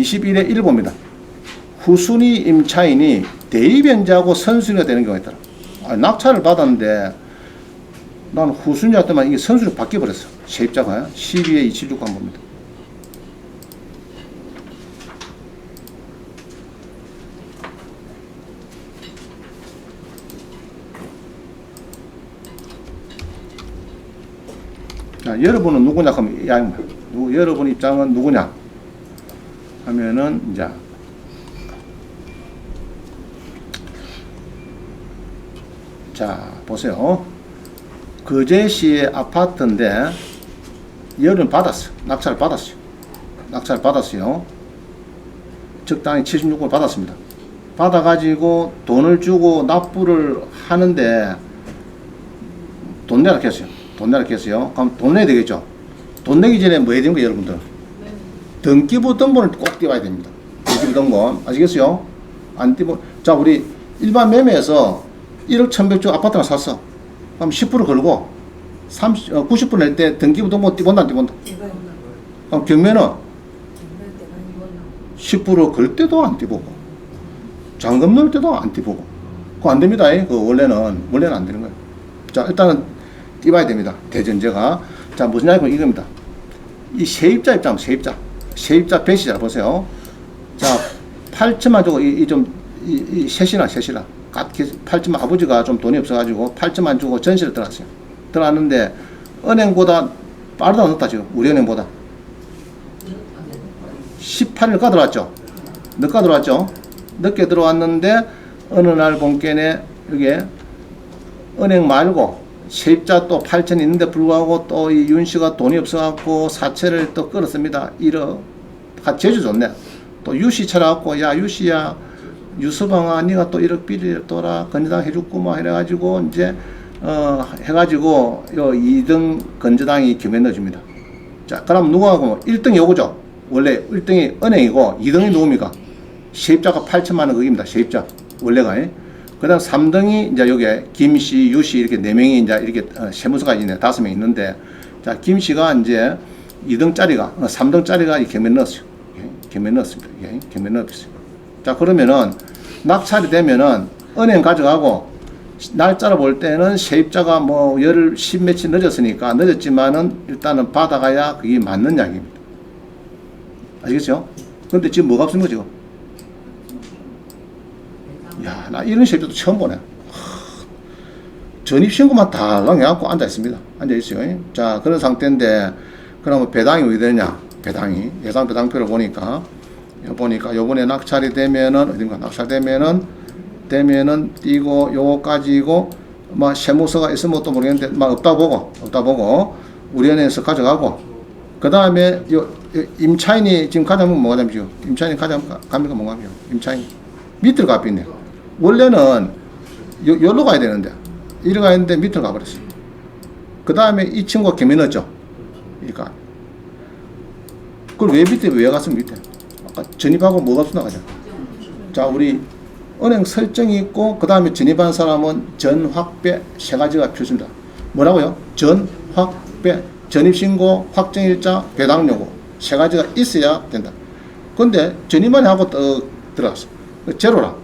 21에 1 봅니다. 후순위 임차인이 대입연자하고 선순위가 되는 경우가 있더라. 아, 낙찰을 받았는데 난 후순위였더만 이게 선순위 바뀌어버렸어. 세입자가 12에 276 한번 봅니다. 자, 여러분은 누구냐 하면 야. 누구, 여러분 입장은 누구냐 하면은 이제 자 보세요. 거제시의 아파트인데 열은 받았어. 낙찰 받았어요. 낙찰 받았어요. 적당히 76을 받았습니다. 받아가지고 돈을 주고 납부를 하는데 돈 내라 했어요. 돈 내라 했어요. 그럼 돈 내야 되겠죠. 돈 내기 전에 뭐 해야 되는 거예요, 여러분들? 등기부 등본을 꼭 띄워야 됩니다. 등기부 등본. 아시겠어요? 안 띄고. 자, 우리 일반 매매에서 1억 1100주 아파트 하나 샀어. 그럼 10% 걸고 30, 어, 90%낼 때 등기부 등본 띄본다, 안 띄본다? 그럼 경매는 10%걸 때도 안 띄보고 잔금 넣을 때도 안 띄보고 그거 안 됩니다. 이. 그 원래는 원래는 안 되는 거예요. 자 일단은 띄봐야 됩니다. 대전제가 자 무슨 이야기면 이겁니다. 이 세입자 입장 세입자 세입자 배시자 보세요. 자 8천만 주고 이좀이 이, 셋이나 셋이나 같이 8천만 아버지가 좀 돈이 없어가지고 8천만 주고 전세를 들어갔어요. 들어갔는데 은행보다 빠르다 늦다 지금 우리 은행보다 18일 가 들어왔죠. 늦가 들어왔죠. 늦게 들어왔는데 어느 날 본께네 여기에 은행 말고 세입자 또 8천 있는데 불구하고 또 이 윤 씨가 돈이 없어갖고 사채를 또 끌었습니다. 1억. 아, 제주 좋네. 또 유씨 찾아갖고 야 유씨야 유서방아 니가 또 1억 비리를 또라 건재당 해줬구만 이래가지고 이제 어 해가지고 요 2등 건재당이 겸해 넣어줍니다. 자 그럼 누구하고 1등이 요거죠. 원래 1등이 은행이고 2등이 누굽니까? 세입자가 8천만 원 거기입니다. 세입자 원래가. 그 다음 3등이 이제 여기에 김씨, 유씨 이렇게 네 명이 이제 이렇게 어, 세무서가 있네. 다섯 명 있는데 자 김씨가 이제 2등짜리가 어, 3등짜리가 이 겸해 넣었어요. 예, 겸해 넣었습니다. 예, 겸해 넣었어요. 자 그러면은 낙찰이 되면은 은행 가져가고 날짜를 볼 때는 세입자가 뭐 열흘 십 며칠 늦었으니까 늦었지만은 일단은 받아가야 그게 맞는 약입니다. 아시겠죠? 근데 지금 뭐가 없습니까 지금? 야, 나 이런 세입자도 처음 보네. 하, 전입신고만 달랑 해갖고 앉아 있습니다. 앉아 있어요. 자, 그런 상태인데, 그러면 배당이 왜 되냐? 배당이. 예상 배당표를 보니까, 요 보니까 요번에 낙찰이 되면은, 어딘가 낙찰되면은, 되면은 띄고 요거까지고, 뭐, 세무서가 있으면 또 모르겠는데, 막 없다 보고, 없다 보고, 우리은행에서 가져가고, 그 다음에 요, 요 임차인이 지금 가져가면 뭐가 됩니까? 임차인이 가져가면 갑니까? 뭐가 됩니까? 임차인. 밑으로 가버리네. 원래는 요, 요로 가야 되는데, 이리 가야 되는데 밑으로 가버렸어. 그 다음에 이 친구가 개미 넣었죠. 그러니까. 그걸 왜 밑에, 왜 갔으면 밑에? 아까 전입하고 뭐가 나가죠. 자, 우리 은행 설정이 있고, 그 다음에 전입한 사람은 전, 확배 세 가지가 필수입니다. 뭐라고요? 전, 확배, 전입신고, 확정일자, 배당요구 세 가지가 있어야 된다. 근데 전입만 하고 또 들어갔어. 제로라.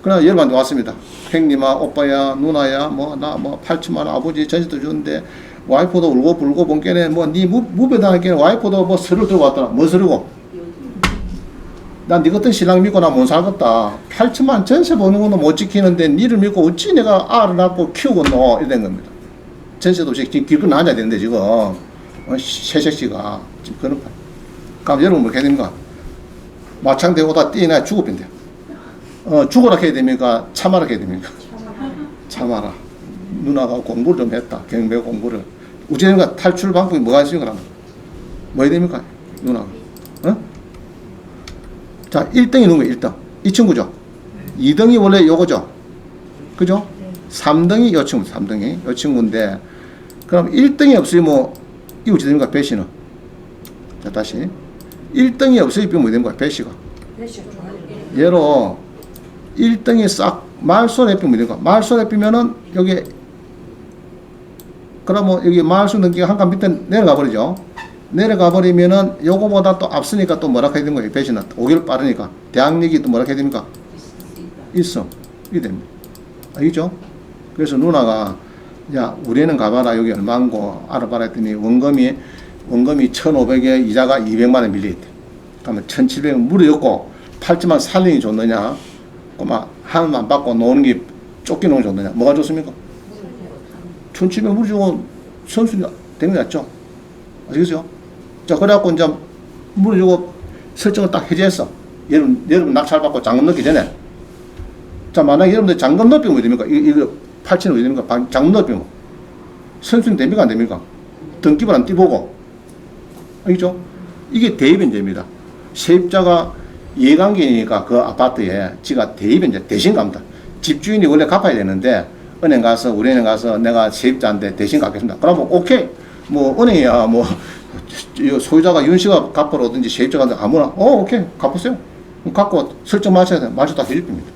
그러나 열반도 왔습니다. 형님아, 오빠야, 누나야, 뭐, 나, 뭐, 8천만 원 아버지 전세도 주는데, 와이프도 울고 불고 본 게네, 뭐, 니 무, 무배당하게 와이프도 뭐 서류 들고 왔더라. 뭐 서류고? 난니 같은 신랑 믿고 나 못 살겠다. 8천만 전세 보는 것도 못 지키는데, 니를 믿고 어찌 내가 알을 낳고 키우고 노? 이런 겁니다. 전세도 지금 기분 나눠야 되는데, 지금. 어, 새색시가. 지금 그런 거. 그럼 여러분 뭐 해야 됩니까? 마창되고 다 뛰나 죽어빈대. 어, 죽어라 해야 됩니까? 참아라 해야 됩니까? 참아라. 누나가 공부를 좀 했다. 경매 공부를. 우재가 탈출 방법이 뭐가 있습니까? 뭐 해야 됩니까? 누나가. 어? 자, 1등이 누구예요? 1등. 이 친구죠. 2등이 원래 요거죠. 그죠? 3등이 요 친구, 3등이. 요 친구인데, 그럼 1등이 없으면 뭐, 이거 어떻게 됩니까? 배시는. 자, 다시. 1등이 없으면 뭐 거야? 배시가. 예로 1등이 싹 말소래 삐면 되는 거야. 말소래 삐면은 여기 그러면 여기 마을수 넘기가 한 칸 밑에 내려가 버리죠. 내려가 버리면은 요거보다 또 앞서니까 또 뭐라 해야 되는 거예요 배신은 5개월 빠르니까. 대학력이 또 뭐라 해야 됩니까? 있어. 이게 됩니다. 알겠죠? 그래서 누나가 야 우리는 가봐라. 여기 얼마인고. 알아봐라. 했더니 원금이 원금이 1,500에 이자가 200만 원 밀려있대. 그러면 1,700원 물어였고 팔지만 살림이 좋느냐? 꼬마 하나만 받고 노는 게 쫓기는 게 좋느냐? 뭐가 좋습니까 1,700 물어 주고 선수가 되는 게 낫죠. 아시겠죠 자 그래갖고 이제 물어 주고 설정을 딱 해제했어. 여러분 여러분 낙찰 받고 잔금 넣기 전에. 자 만약에 여러분들 잔금 넣으면 왜 됩니까? 이- 이거 8천원 왜 됩니까? 방- 잔금 넣으면 선수는 됩니까? 안 됩니까? 등기부 안 띄보고. 알겠죠? 이게 대입변제입니다. 세입자가 이해관계니까 그 아파트에 지가 대입변제 대신 갚니다. 집주인이 원래 갚아야 되는데 은행 가서 우리 은행 가서 내가 세입자인데 대신 갚겠습니다. 그러면 오케이 뭐 은행이야 뭐이 소유자가 윤 씨가 갚으러 오든지 세입자가 아무나 어 오케이 갚으세요. 그럼 갚고 설정 맞춰야 돼. 맞춰 다 해줄 겁니다.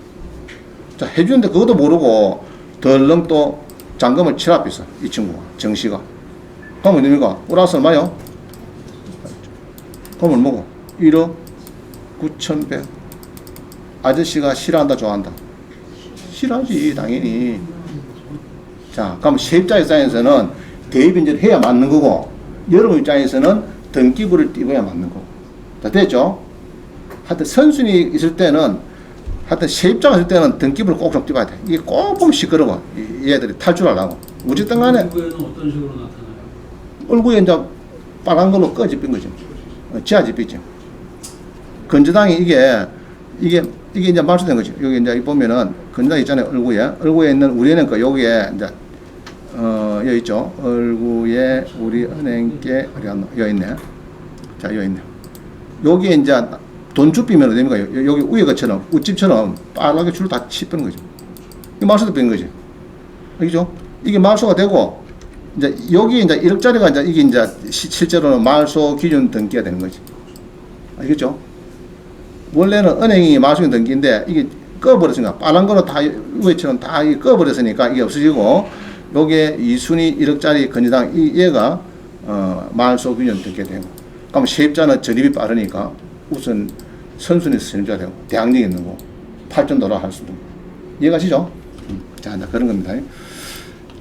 자 해주는데 그것도 모르고 덜렁 또 잔금을 치랍 있어 이 친구가 정씨가. 그러면 됩니까? 우라스 얼마요? 그럼 뭐고? 1억 9,100. 아저씨가 싫어한다, 좋아한다? 싫어하지, 당연히. 자, 그럼 세입자 입장에서는 대입인제를 해야 맞는 거고, 여러분 입장에서는 등기부를 띄워야 맞는 거고. 자, 됐죠? 하여튼 선순위 있을 때는, 하여튼 세입자가 있을 때는 등기부를 꼭 좀 띄워야 돼. 이게 꼭 보면 시끄러워. 이- 얘들이 탈출하려고. 어쨌든 간에 공부에는 어떤 식으로 나타나요? 얼굴에 이제 빨간 걸로 꺼집힌 거죠. 어, 지하집이죠. 건조당이 이게 이게 이게 이제 말소된 거죠. 여기 이제 보면은 건조당 있잖아요. 얼굴에 얼굴에 있는 우리는 그 여기에 이제 어 여기 있죠. 얼굴에 우리 은행께 어디 갔나? 여기 있네. 자 여기 있네. 여기에 이제 돈 어디 됩니까? 여- 여기 위에 것처럼 웃집처럼 빨갛게 줄을 다 치는 거죠. 이 말소도 뺀 거지. 알겠죠? 이게 말소가 되고 이제 여기 이제 1억짜리가 이제 이게 이제 시- 실제로는 말소 기준 등기가 되는 거지. 알겠죠? 원래는 은행이 말소 등기인데 이게 꺼버렸으니까 빨간 거는 다 위에처럼 다 꺼버렸으니까 이게 없어지고 요게 이순위 1억짜리 건지당 이 얘가 어 말소 기준 등기가 되고 그럼 세입자는 전입이 빠르니까 우선 선순위 선임자가 되고 대항력이 있는 거 8점 도라 할 수도 이해가시죠? 음, 자 그런 겁니다.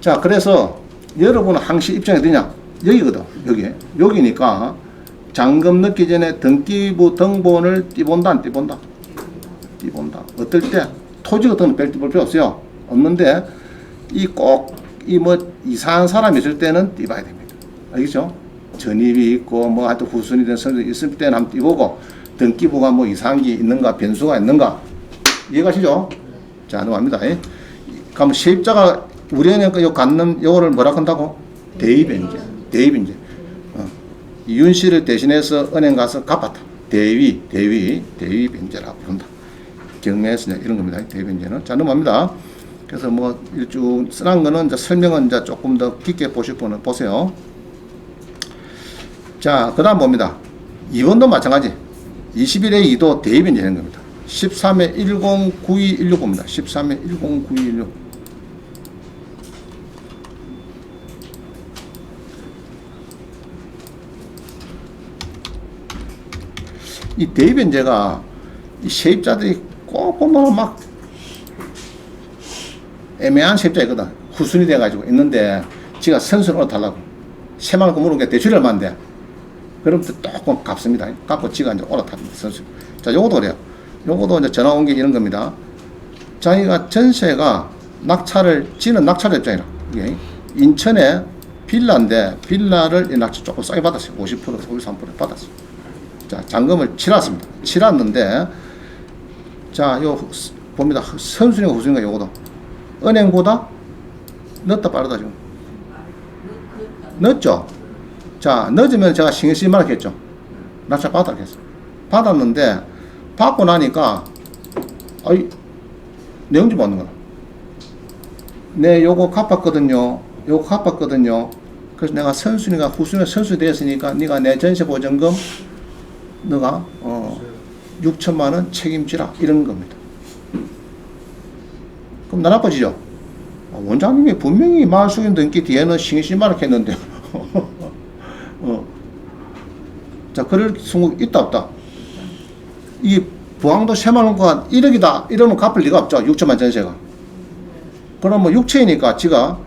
자, 그래서 여러분은 항시 입장이 되냐? 여기거든, 여기. 여기니까 잔금 넣기 전에 등기부 등본을 띄본다, 안 띄본다? 띄본다. 어떨 때? 토지 같은 건뺄 필요 없어요. 없는데, 이 꼭, 이 뭐, 이상한 사람이 있을 때는 띄봐야 됩니다. 알겠죠? 전입이 있고, 뭐, 하여튼 후순위 된 성이 있을 때는 한번 띄보고, 등기부가 뭐 이상한 게 있는가, 변수가 있는가. 이해가시죠? 자, 넘어갑니다. 예. 그럼 세입자가 우리은행 요 갖는 요거를 뭐라 한다고? 대입인제. 대입인제. 어. 이윤 씨를 대신해서 은행 가서 갚았다. 대위, 대위, 대위 변제라고 부른다. 경매에서 이런 겁니다. 대위 변제는. 자, 넘어갑니다. 그래서 뭐 일주 쓰는 거는 이제 설명은 이제 조금 더 깊게 보실 분은 보세요. 자, 그 다음 봅니다. 2번도 마찬가지. 21의 2도 대입변제 되는 겁니다. 13의 109216봅니다. 13의 109216. 이 대변제가 이 세입자들이 꼭 보면 막 애매한 세입자 있거든. 후순위 돼가지고 있는데 지가 선수를 달라고. 세만 원 물은 게 대출이 얼마인데. 그럼 또꼭 갚습니다. 갚고 지가 이제 올라탑니다. 선수. 자, 요것도 그래요. 요것도 이제 전화 온 게 이런 겁니다. 자기가 전세가 낙찰을, 지는 낙찰 입장이라. 이게 인천에 빌라인데 빌라를 이 낙찰 조금 싸게 받았어요. 50% 53% 받았어요. 자, 잔금을 치렀습니다. 치렀는데, 자, 요, 스- 봅니다. 선순위가 후순위가 요거도. 은행보다 늦다 빠르다, 지금. 늦죠? 자, 늦으면 제가 신경 말았겠죠? 낙찰 받았겠어. 받았는데, 받고 나니까, 아이, 내용 좀 받는 거야. 네, 요거 갚았거든요. 요거 갚았거든요. 그래서 내가 선순위가 후순위가 선순위 됐으니까 네가 내 전세 보증금 너가 어 6천만 원 책임지라 이런 겁니다. 그럼 나 나빠지죠? 아, 원장님이 분명히 말수인 등기 뒤에는 신경 쓰지 말라 했는데 어. 자, 그럴 수가 있다, 없다. 이 부항도 새마을과 1억이다. 이러면 갚을 리가 없죠. 6천만 전세가. 그러면 6천이니까 지가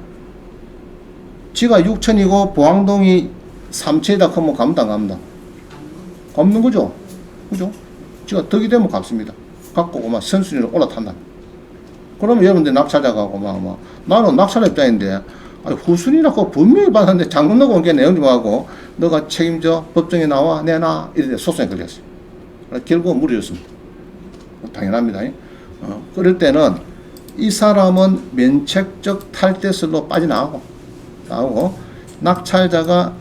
지가 6천이고 보항동이 3천이다 하면 갚는다 안 갚는다 갚는 거죠 그죠 지가 덕이 되면 갚습니다 갖고 막 선순위로 올라탄다 그러면 여러분들 낙찰자가고 막, 막 나는 낙찰 입장인데 아니, 후순위라고 분명히 받았는데 장군 넣고 온게 내용 좀 하고 너가 책임져 법정에 나와 내놔 이래 소송에 걸렸어요 결국은 무리였습니다 당연합니다 어, 그럴 때는 이 사람은 면책적 탈퇴설로 빠져나가고 나오고 낙찰자가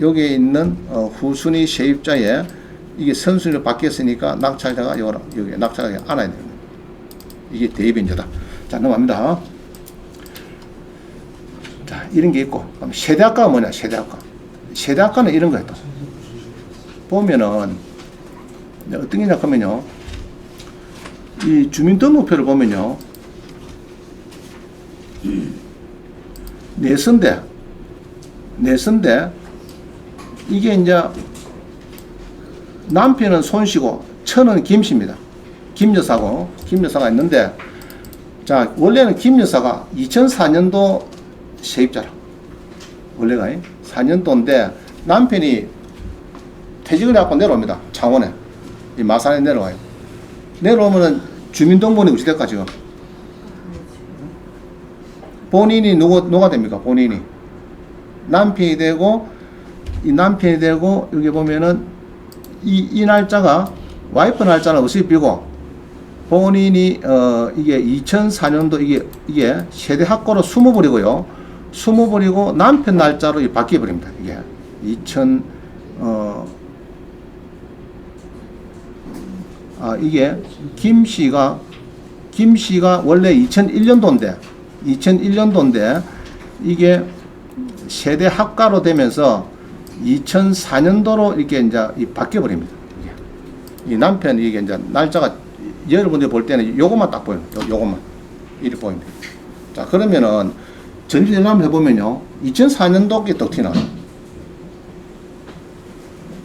여기에 있는 어, 후순위 세입자에 이게 선순위로 바뀌었으니까 낙찰자가 요- 여기 낙찰자가 안아야 됩니다. 이게 대입인자다. 자 넘어갑니다. 자 이런 게 있고 그럼 세대학과가 뭐냐 세대학과 세대학과는 이런 거예요 또 보면은 네, 어떤 게냐 하면요 이 주민등록표를 보면요 내선대 내선대 이게 이제 남편은 손씨고 처는 김씨입니다. 김 여사고 김 여사가 있는데 자 원래는 김 여사가 2004년도 세입자라 원래가 4년도인데 남편이 퇴직을 해갖고 내려옵니다. 창원에 이 마산에 내려와요. 내려오면은 주민등본이 우시대까 지금 본인이 누구 누가 됩니까? 본인이 남편이 되고 이 남편이 되고 여기 보면은 이, 이 날짜가 와이프 날짜는 어차피 비고 본인이 어 이게 2004년도 이게 이게 세대 학고로 숨어 버리고요. 숨어 버리고 남편 날짜로 이 바뀌어 버립니다. 이게 2000 어, 아, 이게 김 씨가 김 씨가 원래 2001년도인데 2001년도인데 이게 세대 학과로 되면서 2004년도로 이렇게 이제 이 바뀌어 버립니다. 이 남편 이게 이제 날짜가 여러분들 볼 때는 요것만 딱 보여요. 요, 요것만. 이렇게 보입니다. 자 그러면은 전지전함을 해보면요. 2004년도께 떡 튀나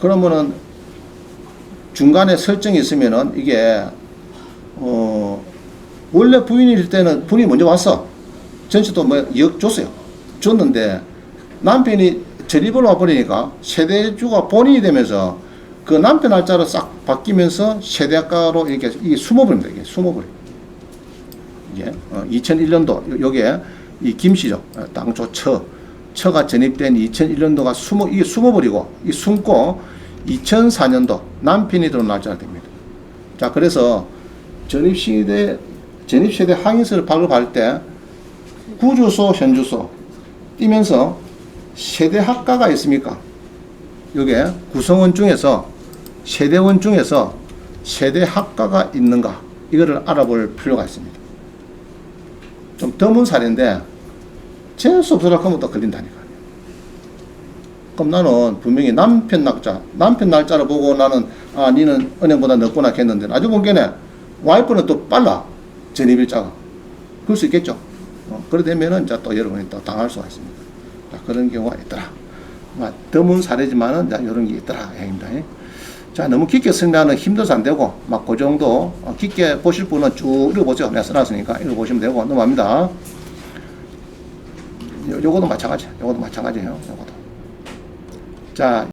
그러면은 중간에 설정이 있으면은 이게 어 원래 부인일 때는 부인이 먼저 왔어. 전시도 뭐역 줬어요. 줬는데 남편이 전입을 와버리니까 세대주가 본인이 되면서 그 남편 날짜로 싹 바뀌면서 세대가로 이렇게 이게 숨어버립니다 이게 숨어버려 이게 어, 2001년도 요게 이 김씨죠 어, 당초 처 처가 전입된 2001년도가 숨어 이게 숨어버리고 이 숨고 2004년도 남편이 들어온 날짜가 됩니다. 자 그래서 전입시대 전입세대 항의서를 발급할 때 구주소 현주소 띄면서 세대 학과가 있습니까? 요게 구성원 중에서 세대원 중에서 세대 학과가 있는가 이거를 알아볼 필요가 있습니다. 좀 드문 사례인데 재수 없으라 하면 또 걸린다니까. 그럼 나는 분명히 남편 날짜, 남편 날짜를 보고 나는 아, 니는 은행보다 늦구나 했는데 나중에 보기에는 와이프는 또 빨라 전입일자가. 그럴 수 있겠죠. 어, 그래 되면은 이제 또 여러분이 또 당할 수가 있습니다. 자, 그런 경우가 있더라. 막 드문 사례지만은 자, 이런 게 있더라. 얘기입니다. 자, 너무 깊게 설명하는 힘들어서 안 되고, 막 그 정도 어, 깊게 보실 분은 쭉 읽어보세요. 내가 써놨으니까 읽어보시면 되고, 넘어갑니다. 요, 요거도 마찬가지. 요거도 마찬가지예요. 요거도. 자,